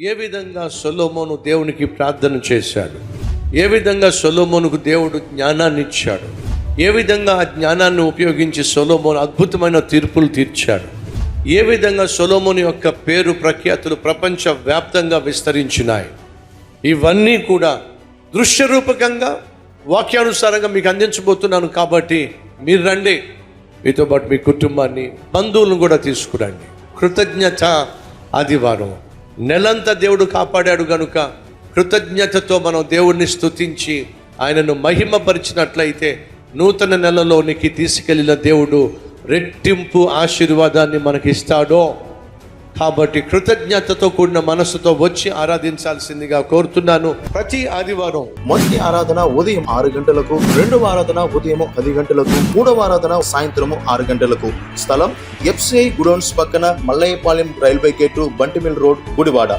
ఏ విధంగా సొలోమోను దేవునికి ప్రార్థన చేశాడు? ఏ విధంగా సొలోమోనుకు దేవుడు జ్ఞానాన్ని ఇచ్చాడు? ఏ విధంగా ఆ జ్ఞానాన్ని ఉపయోగించి సొలోమోను అద్భుతమైన తీర్పులు తీర్చాడు? ఏ విధంగా సొలోమోని యొక్క పేరు ప్రఖ్యాతులు ప్రపంచ వ్యాప్తంగా విస్తరించినాయి? ఇవన్నీ కూడా దృశ్యరూపకంగా వాక్యానుసారంగా మీకు అందించబోతున్నాను కాబట్టి మీరు రండి. మీతో పాటు మీ కుటుంబాన్ని బంధువులను కూడా తీసుకురండి. కృతజ్ఞత ఆదివారం. నెలంతా దేవుడు కాపాడాడు గనుక కృతజ్ఞతతో మనం దేవుణ్ణి స్తుతించి ఆయనను మహిమపరిచినట్లయితే నూతన నెలలోనికి తీసుకెళ్ళిన దేవుడు రెట్టింపు ఆశీర్వాదాన్ని మనకిస్తాడో. కాబట్టి కృతజ్ఞతతో కూడిన మనసుతో వచ్చి ఆరాధించాల్సిందిగా కోరుతున్నాను. ప్రతి ఆదివారం మొదటి ఆరాధన ఉదయం ఆరు గంటలకు రెండవ ఆరాధన ఉదయం పది గంటలకు మూడవ ఆరాధన సాయంత్రము ఆరు గంటలకు. స్థలం ఎఫ్సిఐ గుడౌన్స్ పక్కన మల్లయ్యపాలెం రైల్వే గేటు బంటిమిల్ రోడ్ గుడివాడ.